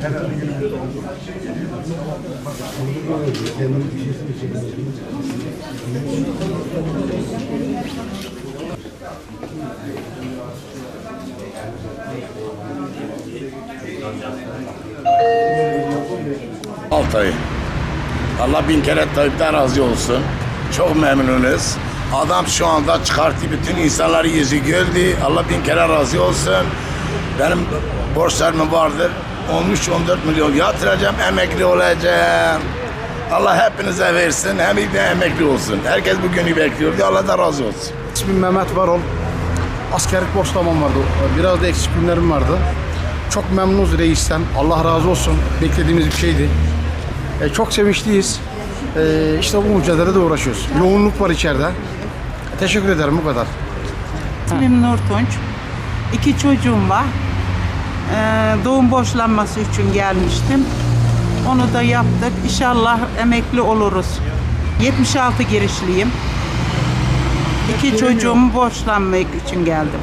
Herhalde günümüzde oldu. Bak, burada böyle kendimi bir şey seçebilirim. Thank you. Altay. Allah bin kere Tayyip'ten razı olsun. Çok memnunuz. Adam şu anda çıkarttı bütün insanları yüzü güldü. Allah bin kere razı olsun. Benim borçlarım vardır. 13-14 milyon yatıracağım, emekli olacağım. Allah hepinize versin, hem de emekli olsun. Herkes bu günü bekliyordu. Allah da razı olsun. İsmim Mehmet Varol. Askerlik borçlamam vardı. Biraz da eksik günlerim vardı. Çok memnunuz reisten. Allah razı olsun. Beklediğimiz bir şeydi. E, çok sevinçliyiz. E, işte bu mücadelede uğraşıyoruz. Yoğunluk var içeride. Teşekkür ederim bu kadar. İsmim Nurtunç. İki çocuğum var. Ee, doğum borçlanması için gelmiştim. Onu da yaptık. İnşallah emekli oluruz. 76 girişliyim. İki çocuğumu borçlanmak için geldim.